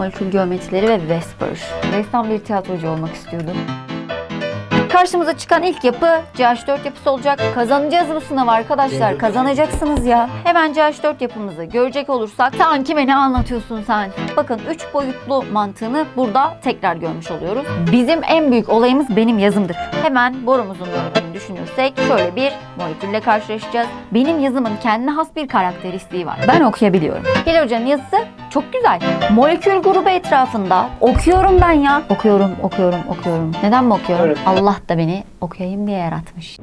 molekül geometrileri ve Vesper. Ressam bir tiyatrocu olmak istiyordum. Karşımıza çıkan ilk yapı CH4 yapısı olacak. Kazanacağız bu sınavı arkadaşlar. Kazanacaksınız ya. Hemen CH4 yapımızı görecek olursak sen kime anlatıyorsun sen? Bakın 3 boyutlu mantığını burada tekrar görmüş oluyoruz. Bizim en büyük olayımız benim yazımdır. Hemen borumuzun molekülünü düşünürsek şöyle bir molekülle karşılaşacağız. Benim yazımın kendine has bir karakteristiği var. Ben okuyabiliyorum. Hilal Hoca'nın yazısı çok güzel. Molekül grubu etrafında okuyorum ben ya. Okuyorum, okuyorum, okuyorum. Neden mi okuyorum? Evet. Allah da beni okuyayım diye yaratmış.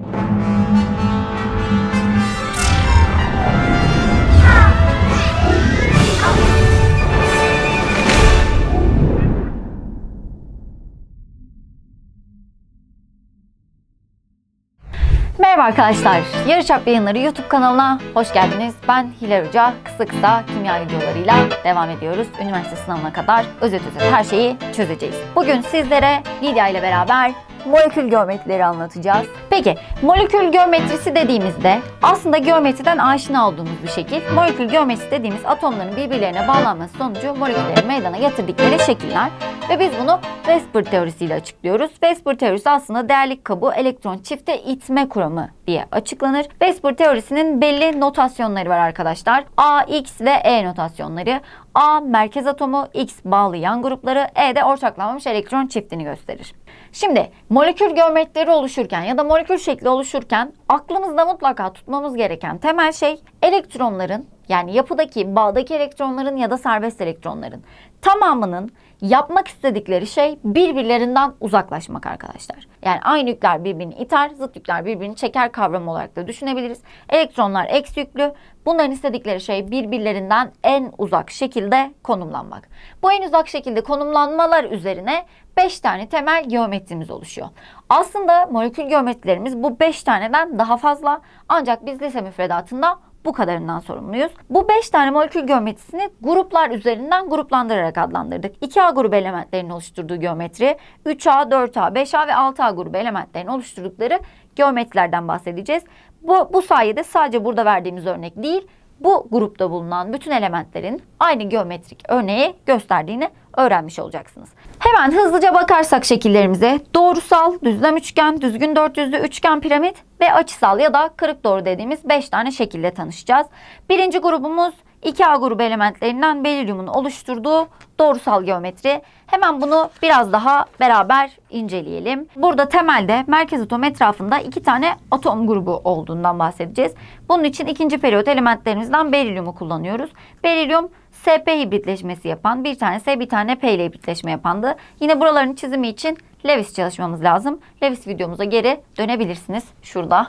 Merhaba arkadaşlar. Yarıçap Yayınları YouTube kanalına hoş geldiniz. Ben Hilal Hoca. Kısa kısa kimya videolarıyla devam ediyoruz. Üniversite sınavına kadar özet özet her şeyi çözeceğiz. Bugün sizlere Lidya ile beraber molekül geometrileri anlatacağız. Peki molekül geometrisi dediğimizde aslında geometriden aşina olduğumuz bir şekil. Molekül geometrisi dediğimiz atomların birbirlerine bağlanması sonucu molekülleri meydana getirdikleri şekiller. Ve biz bunu Vesper teorisiyle açıklıyoruz. Vesper teorisi aslında değerlik kabı elektron çifte itme kuramı diye açıklanır. Vesper teorisinin belli notasyonları var arkadaşlar. A, X ve E notasyonları. A merkez atomu, X bağlı yan grupları, E de ortaklanmamış elektron çiftini gösterir. Şimdi molekül geometrileri oluşurken ya da molekül şekli oluşurken aklımızda mutlaka tutmamız gereken temel şey elektronların yani yapıdaki bağdaki elektronların ya da serbest elektronların tamamının yapmak istedikleri şey birbirlerinden uzaklaşmak arkadaşlar. Yani aynı yükler birbirini iter, zıt yükler birbirini çeker kavramı olarak da düşünebiliriz. Elektronlar eksi yüklü. Bunların istedikleri şey birbirlerinden en uzak şekilde konumlanmak. Bu en uzak şekilde konumlanmalar üzerine 5 tane temel geometrimiz oluşuyor. Aslında molekül geometrilerimiz bu 5 taneden daha fazla ancak biz lise müfredatında bu kadarından sorumluyuz. Bu 5 tane molekül geometrisini gruplar üzerinden gruplandırarak adlandırdık. 2A grubu elementlerinin oluşturduğu geometri, 3A, 4A, 5A ve 6A grubu elementlerinin oluşturdukları geometrilerden bahsedeceğiz. Bu, bu sayede sadece burada verdiğimiz örnek değil, bu grupta bulunan bütün elementlerin aynı geometrik örneği gösterdiğini öğrenmiş olacaksınız. Hemen hızlıca bakarsak şekillerimize doğrusal, düzlem üçgen, düzgün dört yüzlü üçgen piramit ve açısal ya da kırık doğru dediğimiz 5 tane şekille tanışacağız. Birinci grubumuz 2A grubu elementlerinden berilyumun oluşturduğu doğrusal geometri. Hemen bunu biraz daha beraber inceleyelim. Burada temelde merkez atom etrafında iki tane atom grubu olduğundan bahsedeceğiz. Bunun için ikinci periyot elementlerimizden berilyumu kullanıyoruz. Berilyum SP hibritleşmesi yapan bir tane S bir tane P ile hibritleşme yapandı. Yine buraların çizimi için Lewis çalışmamız lazım. Lewis videomuza geri dönebilirsiniz şurada.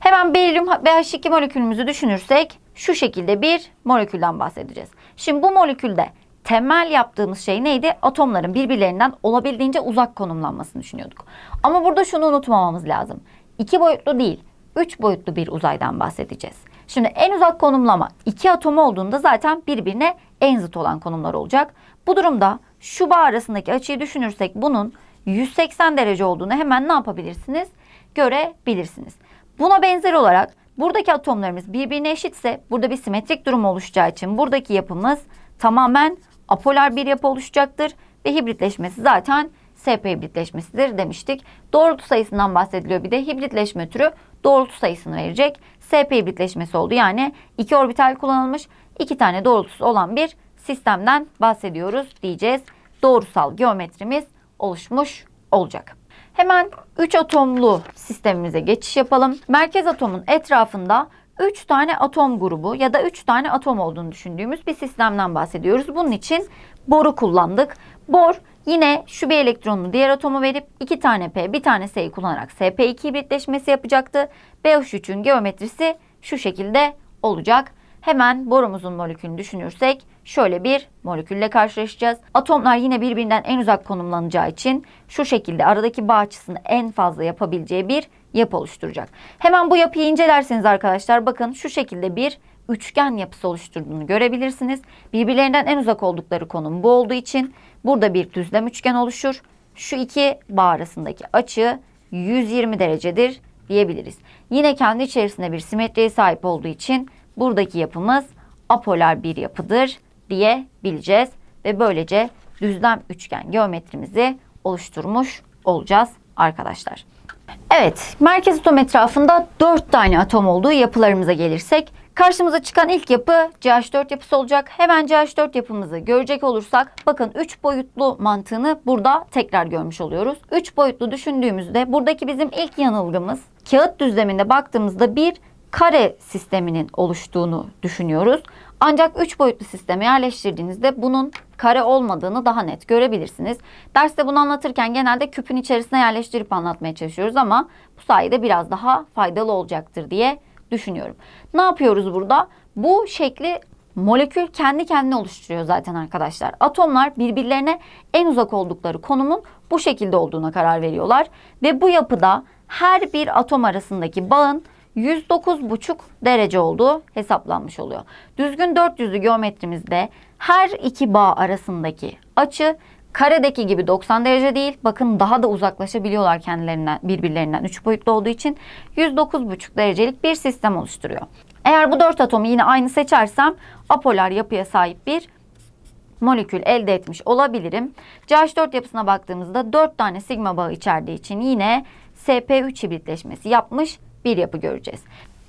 Hemen berilyum BH2 molekülümüzü düşünürsek şu şekilde bir molekülden bahsedeceğiz. Şimdi bu molekülde temel yaptığımız şey neydi? Atomların birbirlerinden olabildiğince uzak konumlanmasını düşünüyorduk. Ama burada şunu unutmamamız lazım. İki boyutlu değil, üç boyutlu bir uzaydan bahsedeceğiz. Şimdi en uzak konumlama iki atom olduğunda zaten birbirine en zıt olan konumlar olacak. Bu durumda şu bağ arasındaki açıyı düşünürsek bunun 180 derece olduğunu hemen ne yapabilirsiniz? Görebilirsiniz. Buna benzer olarak buradaki atomlarımız birbirine eşitse burada bir simetrik durum oluşacağı için buradaki yapımız tamamen apolar bir yapı oluşacaktır ve hibritleşmesi zaten SP hibritleşmesidir demiştik. Doğrultu sayısından bahsediliyor bir de hibritleşme türü doğrultu sayısını verecek. SP hibritleşmesi oldu yani iki orbital kullanılmış iki tane doğrultusu olan bir sistemden bahsediyoruz diyeceğiz. Doğrusal geometrimiz oluşmuş olacak. Hemen 3 atomlu sistemimize geçiş yapalım. Merkez atomun etrafında 3 tane atom grubu ya da 3 tane atom olduğunu düşündüğümüz bir sistemden bahsediyoruz. Bunun için boru kullandık. Bor yine şu bir elektronunu diğer atoma verip 2 tane P, bir tane S'yi kullanarak SP2 hibritleşmesi yapacaktı. BH3'ün geometrisi şu şekilde olacak. Hemen borumuzun molekülünü düşünürsek şöyle bir molekülle karşılaşacağız. Atomlar yine birbirinden en uzak konumlanacağı için şu şekilde aradaki bağ açısını en fazla yapabileceği bir yapı oluşturacak. Hemen bu yapıyı incelerseniz arkadaşlar bakın şu şekilde bir üçgen yapısı oluşturduğunu görebilirsiniz. Birbirlerinden en uzak oldukları konum bu olduğu için burada bir düzlem üçgen oluşur. Şu iki bağ arasındaki açı 120 derecedir diyebiliriz. Yine kendi içerisinde bir simetriye sahip olduğu için buradaki yapımız apolar bir yapıdır diyebileceğiz. ve böylece düzlem üçgen geometrimizi oluşturmuş olacağız arkadaşlar. Evet, merkez atom etrafında 4 tane atom olduğu yapılarımıza gelirsek, karşımıza çıkan ilk yapı CH4 yapısı olacak. Hemen CH4 yapımızı görecek olursak, bakın 3 boyutlu mantığını burada tekrar görmüş oluyoruz. 3 boyutlu düşündüğümüzde buradaki bizim ilk yanılgımız, kağıt düzleminde baktığımızda bir kare sisteminin oluştuğunu düşünüyoruz. Ancak 3 boyutlu sisteme yerleştirdiğinizde bunun kare olmadığını daha net görebilirsiniz. Derste bunu anlatırken genelde küpün içerisine yerleştirip anlatmaya çalışıyoruz ama bu sayede biraz daha faydalı olacaktır diye düşünüyorum. Ne yapıyoruz burada? Bu şekli molekül kendi kendine oluşturuyor zaten arkadaşlar. Atomlar birbirlerine en uzak oldukları konumun bu şekilde olduğuna karar veriyorlar ve bu yapıda her bir atom arasındaki bağın 109,5 derece olduğu hesaplanmış oluyor. Düzgün 400'lü geometrimizde her iki bağ arasındaki açı karedeki gibi 90 derece değil. Bakın daha da uzaklaşabiliyorlar kendilerinden birbirlerinden 3 boyutlu olduğu için 109,5 derecelik bir sistem oluşturuyor. Eğer bu 4 atomu yine aynı seçersem apolar yapıya sahip bir molekül elde etmiş olabilirim. CH4 yapısına baktığımızda 4 tane sigma bağı içerdiği için yine SP3 hibritleşmesi yapmış bir yapı göreceğiz.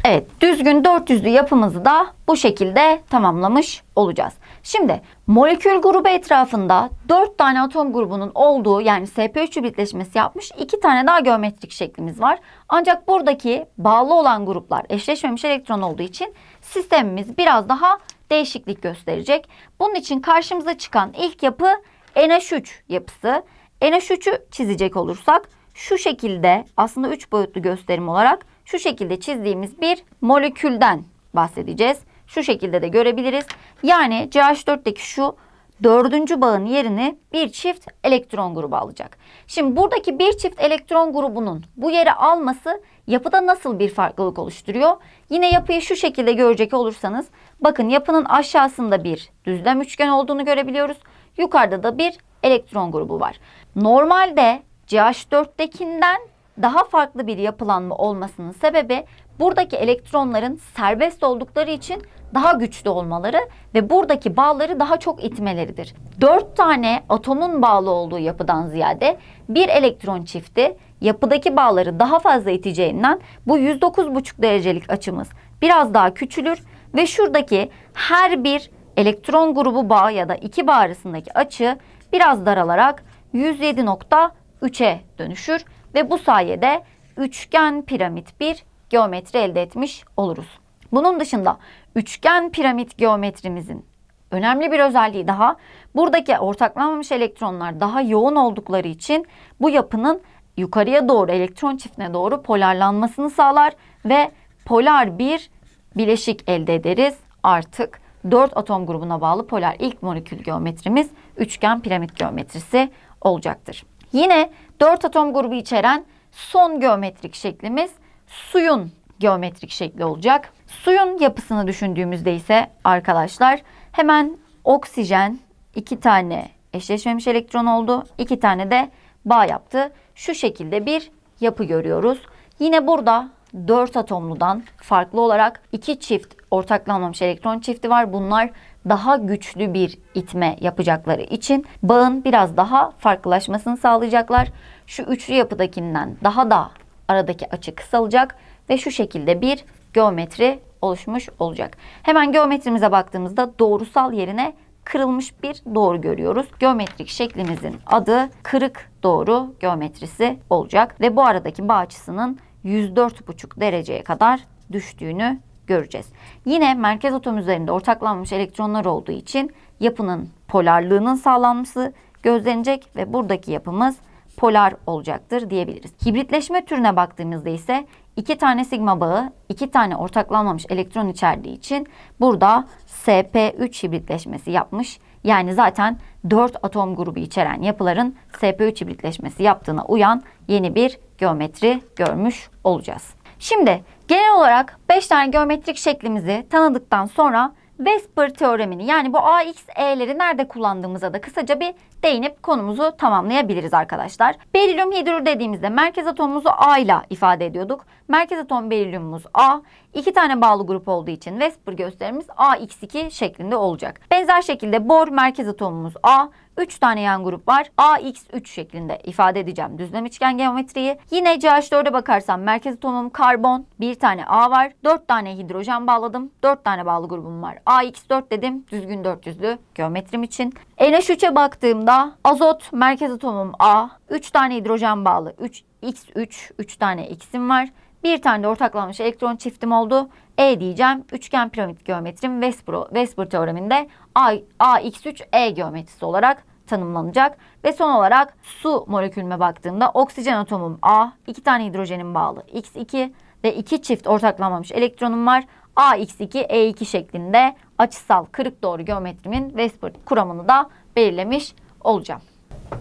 Evet, düzgün 400'lü yapımızı da bu şekilde tamamlamış olacağız. Şimdi molekül grubu etrafında 4 tane atom grubunun olduğu yani SP3 hibritleşmesi yapmış 2 tane daha geometrik şeklimiz var. Ancak buradaki bağlı olan gruplar eşleşmemiş elektron olduğu için sistemimiz biraz daha değişiklik gösterecek. Bunun için karşımıza çıkan ilk yapı NH3 yapısı. NH3'ü çizecek olursak şu şekilde aslında 3 boyutlu gösterim olarak şu şekilde çizdiğimiz bir molekülden bahsedeceğiz. Şu şekilde de görebiliriz. Yani CH4'teki şu dördüncü bağın yerini bir çift elektron grubu alacak. Şimdi buradaki bir çift elektron grubunun bu yeri alması yapıda nasıl bir farklılık oluşturuyor? Yine yapıyı şu şekilde görecek olursanız bakın yapının aşağısında bir düzlem üçgen olduğunu görebiliyoruz. Yukarıda da bir elektron grubu var. Normalde CH4'tekinden daha farklı bir yapılanma olmasının sebebi buradaki elektronların serbest oldukları için daha güçlü olmaları ve buradaki bağları daha çok itmeleridir. 4 tane atomun bağlı olduğu yapıdan ziyade bir elektron çifti yapıdaki bağları daha fazla iteceğinden bu 109,5 derecelik açımız biraz daha küçülür ve şuradaki her bir elektron grubu bağ ya da iki bağ arasındaki açı biraz daralarak 107.3'e dönüşür ve bu sayede üçgen piramit bir geometri elde etmiş oluruz. Bunun dışında üçgen piramit geometrimizin önemli bir özelliği daha buradaki ortaklanmamış elektronlar daha yoğun oldukları için bu yapının yukarıya doğru elektron çiftine doğru polarlanmasını sağlar ve polar bir bileşik elde ederiz. Artık 4 atom grubuna bağlı polar ilk molekül geometrimiz üçgen piramit geometrisi olacaktır. Yine 4 atom grubu içeren son geometrik şeklimiz suyun geometrik şekli olacak. Suyun yapısını düşündüğümüzde ise arkadaşlar hemen oksijen iki tane eşleşmemiş elektron oldu. iki tane de bağ yaptı. Şu şekilde bir yapı görüyoruz. Yine burada 4 atomludan farklı olarak iki çift ortaklanmamış elektron çifti var. Bunlar daha güçlü bir itme yapacakları için bağın biraz daha farklılaşmasını sağlayacaklar. Şu üçlü yapıdakinden daha da aradaki açı kısalacak ve şu şekilde bir geometri oluşmuş olacak. Hemen geometrimize baktığımızda doğrusal yerine kırılmış bir doğru görüyoruz. Geometrik şeklimizin adı kırık doğru geometrisi olacak ve bu aradaki bağ açısının 104,5 dereceye kadar düştüğünü göreceğiz. Yine merkez atom üzerinde ortaklanmış elektronlar olduğu için yapının polarlığının sağlanması gözlenecek ve buradaki yapımız polar olacaktır diyebiliriz. Hibritleşme türüne baktığımızda ise iki tane sigma bağı, iki tane ortaklanmamış elektron içerdiği için burada SP3 hibritleşmesi yapmış. Yani zaten 4 atom grubu içeren yapıların SP3 hibritleşmesi yaptığına uyan yeni bir geometri görmüş olacağız. Şimdi genel olarak 5 tane geometrik şeklimizi tanıdıktan sonra Vesper teoremini yani bu AXE'leri nerede kullandığımıza da kısaca bir değinip konumuzu tamamlayabiliriz arkadaşlar. Berilyum hidrür dediğimizde merkez atomumuzu A ile ifade ediyorduk. Merkez atom berilyumumuz A. İki tane bağlı grup olduğu için Vesper gösterimiz AX2 şeklinde olacak. Benzer şekilde bor merkez atomumuz A. 3 tane yan grup var. AX3 şeklinde ifade edeceğim düzlem üçgen geometriyi. Yine CH4'e bakarsam merkez atomum karbon. Bir tane A var. 4 tane hidrojen bağladım. 4 tane bağlı grubum var. AX4 dedim düzgün 400'lü geometrim için. NH3'e baktığımda azot merkez atomum A. 3 tane hidrojen bağlı. 3 X3 3 tane X'im var. Bir tane de ortaklanmış elektron çiftim oldu. E diyeceğim. Üçgen piramit geometrim Vesper, Vesper teoreminde A, AX3E geometrisi olarak tanımlanacak. Ve son olarak su molekülüme baktığımda oksijen atomum A, iki tane hidrojenim bağlı X2 ve iki çift ortaklanmamış elektronum var. AX2, E2 şeklinde açısal kırık doğru geometrimin Vesper kuramını da belirlemiş olacağım.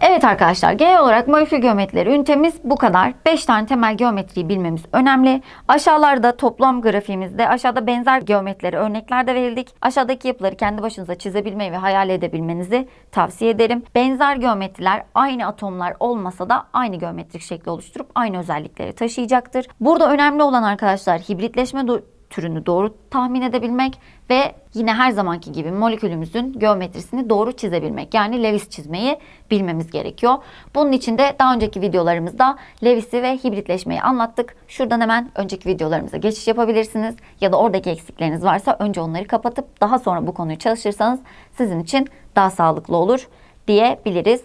Evet arkadaşlar genel olarak molekül geometrileri ünitemiz bu kadar. 5 tane temel geometriyi bilmemiz önemli. Aşağılarda toplam grafiğimizde aşağıda benzer geometrileri örneklerde verildik. Aşağıdaki yapıları kendi başınıza çizebilmeyi ve hayal edebilmenizi tavsiye ederim. Benzer geometriler aynı atomlar olmasa da aynı geometrik şekli oluşturup aynı özellikleri taşıyacaktır. Burada önemli olan arkadaşlar hibritleşme türünü doğru tahmin edebilmek ve yine her zamanki gibi molekülümüzün geometrisini doğru çizebilmek. Yani Lewis çizmeyi bilmemiz gerekiyor. Bunun için de daha önceki videolarımızda Lewis'i ve hibritleşmeyi anlattık. Şuradan hemen önceki videolarımıza geçiş yapabilirsiniz. Ya da oradaki eksikleriniz varsa önce onları kapatıp daha sonra bu konuyu çalışırsanız sizin için daha sağlıklı olur diyebiliriz.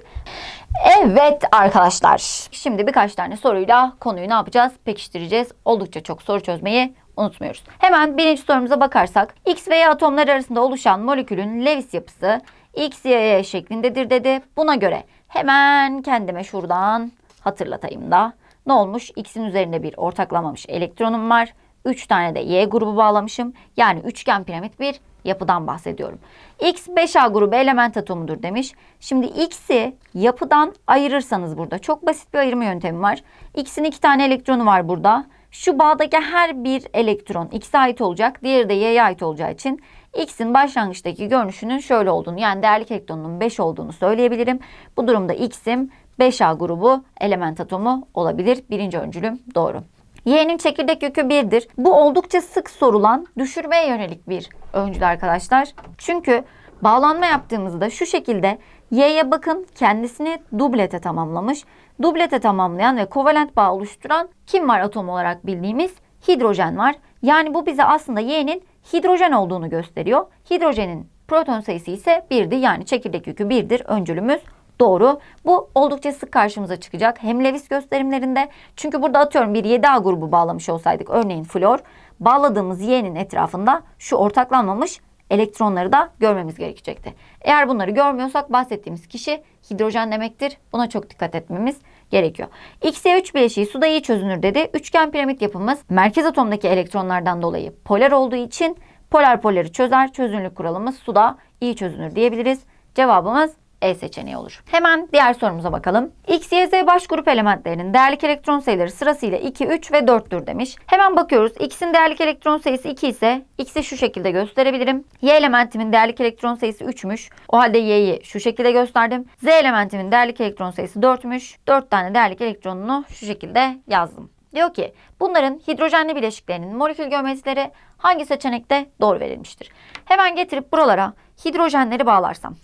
Evet arkadaşlar. Şimdi birkaç tane soruyla konuyu ne yapacağız? Pekiştireceğiz. Oldukça çok soru çözmeyi unutmuyoruz. Hemen birinci sorumuza bakarsak X ve Y atomları arasında oluşan molekülün Lewis yapısı X, Y, Y şeklindedir dedi. Buna göre hemen kendime şuradan hatırlatayım da. Ne olmuş? X'in üzerinde bir ortaklanmamış elektronum var. 3 tane de Y grubu bağlamışım. Yani üçgen piramit bir yapıdan bahsediyorum. X 5A grubu element atomudur demiş. Şimdi X'i yapıdan ayırırsanız burada çok basit bir ayırma yöntemi var. X'in iki tane elektronu var burada. Şu bağdaki her bir elektron X'e ait olacak. Diğeri de Y'ye ait olacağı için X'in başlangıçtaki görünüşünün şöyle olduğunu yani değerlik elektronunun 5 olduğunu söyleyebilirim. Bu durumda X'im 5A grubu element atomu olabilir. Birinci öncülüm doğru. Y'nin çekirdek yükü 1'dir. Bu oldukça sık sorulan düşürmeye yönelik bir öncül arkadaşlar. Çünkü bağlanma yaptığımızda şu şekilde Y'ye bakın kendisini dublete tamamlamış. Dublete tamamlayan ve kovalent bağ oluşturan kim var atom olarak bildiğimiz? Hidrojen var. Yani bu bize aslında Y'nin hidrojen olduğunu gösteriyor. Hidrojenin proton sayısı ise 1'di. Yani çekirdek yükü 1'dir. Öncülümüz Doğru. Bu oldukça sık karşımıza çıkacak. Hem Lewis gösterimlerinde çünkü burada atıyorum bir 7A grubu bağlamış olsaydık örneğin flor bağladığımız Y'nin etrafında şu ortaklanmamış elektronları da görmemiz gerekecekti. Eğer bunları görmüyorsak bahsettiğimiz kişi hidrojen demektir. Buna çok dikkat etmemiz gerekiyor. XY3 bileşiği suda iyi çözünür dedi. Üçgen piramit yapımız merkez atomdaki elektronlardan dolayı polar olduğu için polar poleri çözer. Çözünürlük kuralımız suda iyi çözünür diyebiliriz. Cevabımız e seçeneği olur. Hemen diğer sorumuza bakalım. X, Y, Z baş grup elementlerinin değerlik elektron sayıları sırasıyla 2, 3 ve 4'tür demiş. Hemen bakıyoruz. X'in değerlik elektron sayısı 2 ise X'i şu şekilde gösterebilirim. Y elementimin değerlik elektron sayısı 3'müş. O halde Y'yi şu şekilde gösterdim. Z elementimin değerlik elektron sayısı 4'müş. 4 tane değerlik elektronunu şu şekilde yazdım. Diyor ki bunların hidrojenli bileşiklerinin molekül geometrileri hangi seçenekte doğru verilmiştir? Hemen getirip buralara hidrojenleri bağlarsam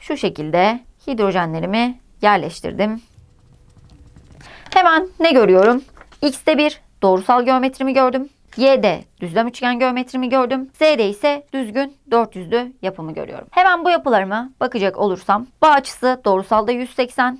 şu şekilde hidrojenlerimi yerleştirdim. Hemen ne görüyorum? X'te bir doğrusal geometrimi gördüm. Y'de düzlem üçgen geometrimi gördüm. Z'de ise düzgün 400'lü yapımı görüyorum. Hemen bu yapılarıma bakacak olursam bağ açısı doğrusalda 180,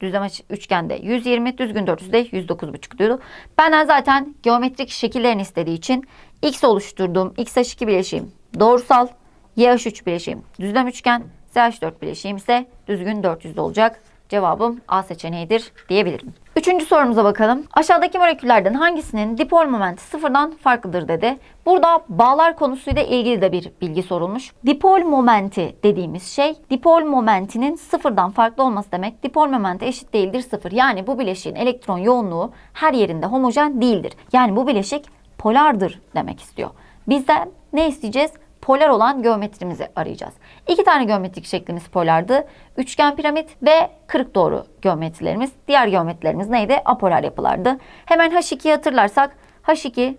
düzlem üçgende 120, düzgün 400'de 109,5 diyordu. Benden zaten geometrik şekillerini istediği için X oluşturduğum XH2 bileşiğim doğrusal, YH3 bileşiğim düzlem üçgen, CH4 bileşiğim ise düzgün 400 olacak. Cevabım A seçeneğidir diyebilirim. Üçüncü sorumuza bakalım. Aşağıdaki moleküllerden hangisinin dipol momenti sıfırdan farklıdır dedi. Burada bağlar konusuyla ilgili de bir bilgi sorulmuş. Dipol momenti dediğimiz şey dipol momentinin sıfırdan farklı olması demek. Dipol momenti eşit değildir sıfır. Yani bu bileşiğin elektron yoğunluğu her yerinde homojen değildir. Yani bu bileşik polardır demek istiyor. Bizden ne isteyeceğiz? Polar olan geometrimizi arayacağız. İki tane geometrik şeklimiz polardı. Üçgen piramit ve kırık doğru geometrilerimiz. Diğer geometrilerimiz neydi? Apolar yapılardı. Hemen H2'yi hatırlarsak H2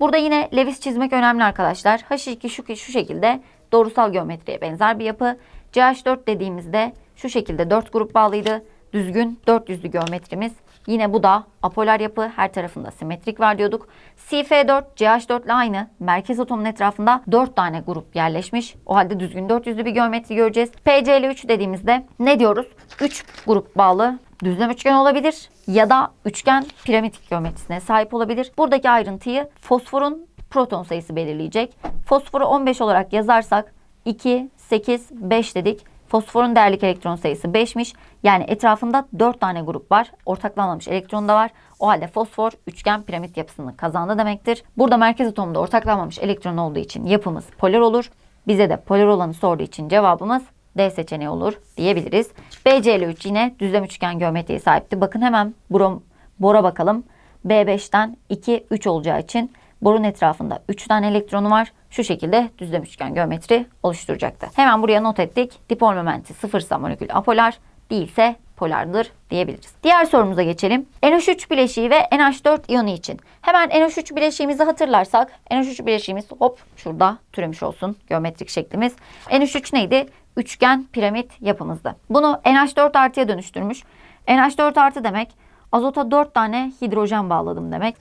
burada yine Lewis çizmek önemli arkadaşlar. H2 şu, şu şekilde doğrusal geometriye benzer bir yapı. CH4 dediğimizde şu şekilde 4 grup bağlıydı. Düzgün 400'lü geometrimiz. Yine bu da apolar yapı. Her tarafında simetrik var diyorduk. CF4 CH4 ile aynı. Merkez atomun etrafında 4 tane grup yerleşmiş. O halde düzgün 400'lü bir geometri göreceğiz. PCl3 dediğimizde ne diyoruz? 3 grup bağlı düzlem üçgen olabilir ya da üçgen piramit geometrisine sahip olabilir. Buradaki ayrıntıyı fosforun proton sayısı belirleyecek. Fosforu 15 olarak yazarsak 2, 8, 5 dedik. Fosforun değerlik elektron sayısı 5'miş. Yani etrafında 4 tane grup var. Ortaklanmamış elektron da var. O halde fosfor üçgen piramit yapısını kazandı demektir. Burada merkez atomda ortaklanmamış elektron olduğu için yapımız polar olur. Bize de polar olanı sorduğu için cevabımız D seçeneği olur diyebiliriz. BCl3 yine düzlem üçgen geometriye sahipti. Bakın hemen brom, bora bakalım. B5'ten 2, 3 olacağı için borun etrafında 3 tane elektronu var. Şu şekilde düzlem üçgen geometri oluşturacaktı. Hemen buraya not ettik. Dipol momenti sıfırsa molekül apolar, değilse polardır diyebiliriz. Diğer sorumuza geçelim. NH3 bileşiği ve NH4 iyonu için. Hemen NH3 bileşiğimizi hatırlarsak NH3 bileşiğimiz hop şurada türemiş olsun geometrik şeklimiz. NH3 neydi? Üçgen piramit yapımızdı. Bunu NH4 artıya dönüştürmüş. NH4 artı demek azota 4 tane hidrojen bağladım demek.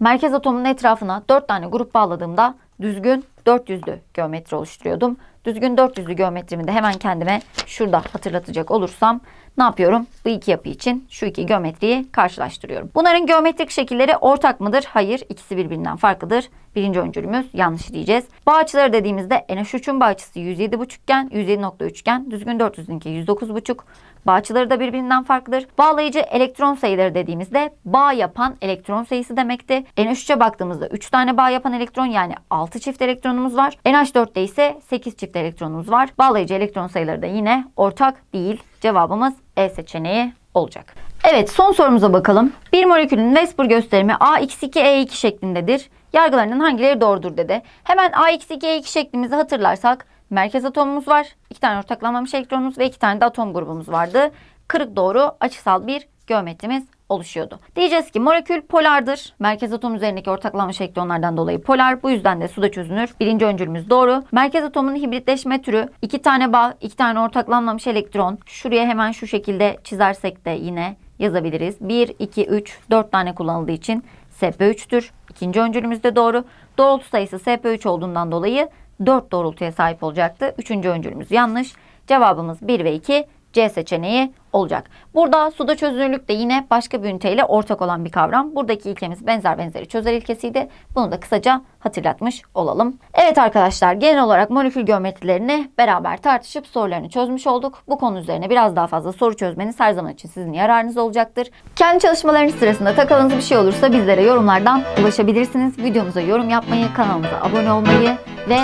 Merkez atomunun etrafına 4 tane grup bağladığımda düzgün 400'lü geometri oluşturuyordum. Düzgün 400'lü geometrimi de hemen kendime şurada hatırlatacak olursam ne yapıyorum? Bu iki yapı için şu iki geometriyi karşılaştırıyorum. Bunların geometrik şekilleri ortak mıdır? Hayır. ikisi birbirinden farklıdır. Birinci öncülümüz yanlış diyeceğiz. Bağ açıları dediğimizde NH3'ün bağ açısı 107,5 iken 107.3 iken düzgün 400'ünki 109,5. Bağ açıları da birbirinden farklıdır. Bağlayıcı elektron sayıları dediğimizde bağ yapan elektron sayısı demekti. NH3'e baktığımızda 3 tane bağ yapan elektron yani 6 çift elektronumuz var. NH4'te ise 8 çift elektronumuz var. Bağlayıcı elektron sayıları da yine ortak değil. Cevabımız E seçeneği olacak. Evet son sorumuza bakalım. Bir molekülün Westpur gösterimi AX2E2 şeklindedir. Yargılarının hangileri doğrudur dedi. Hemen AX2E2 şeklimizi hatırlarsak merkez atomumuz var. iki tane ortaklanmamış elektronumuz ve iki tane de atom grubumuz vardı. Kırık doğru açısal bir geometrimiz oluşuyordu. Diyeceğiz ki molekül polardır. Merkez atom üzerindeki ortaklanmış elektronlardan dolayı polar. Bu yüzden de suda çözünür. Birinci öncülümüz doğru. Merkez atomun hibritleşme türü iki tane bağ, iki tane ortaklanmamış elektron. Şuraya hemen şu şekilde çizersek de yine yazabiliriz. 1, 2, 3, 4 tane kullanıldığı için SP3'tür. İkinci öncülümüz de doğru. Doğrultu sayısı SP3 olduğundan dolayı 4 doğrultuya sahip olacaktı. Üçüncü öncülümüz yanlış. Cevabımız 1 ve 2 C seçeneği olacak. Burada suda çözünürlük de yine başka bir üniteyle ortak olan bir kavram. Buradaki ilkemiz benzer benzeri çözer ilkesiydi. Bunu da kısaca hatırlatmış olalım. Evet arkadaşlar genel olarak molekül geometrilerini beraber tartışıp sorularını çözmüş olduk. Bu konu üzerine biraz daha fazla soru çözmeniz her zaman için sizin yararınız olacaktır. Kendi çalışmalarınız sırasında takıldığınız bir şey olursa bizlere yorumlardan ulaşabilirsiniz. Videomuza yorum yapmayı, kanalımıza abone olmayı ve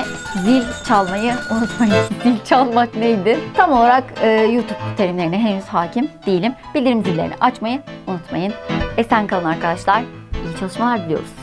zil çalmayı unutmayın. zil çalmak neydi? Tam olarak e, YouTube terimlerine henüz hakim değilim. Bildirim zillerini açmayı unutmayın. Esen kalın arkadaşlar. İyi çalışmalar diliyoruz.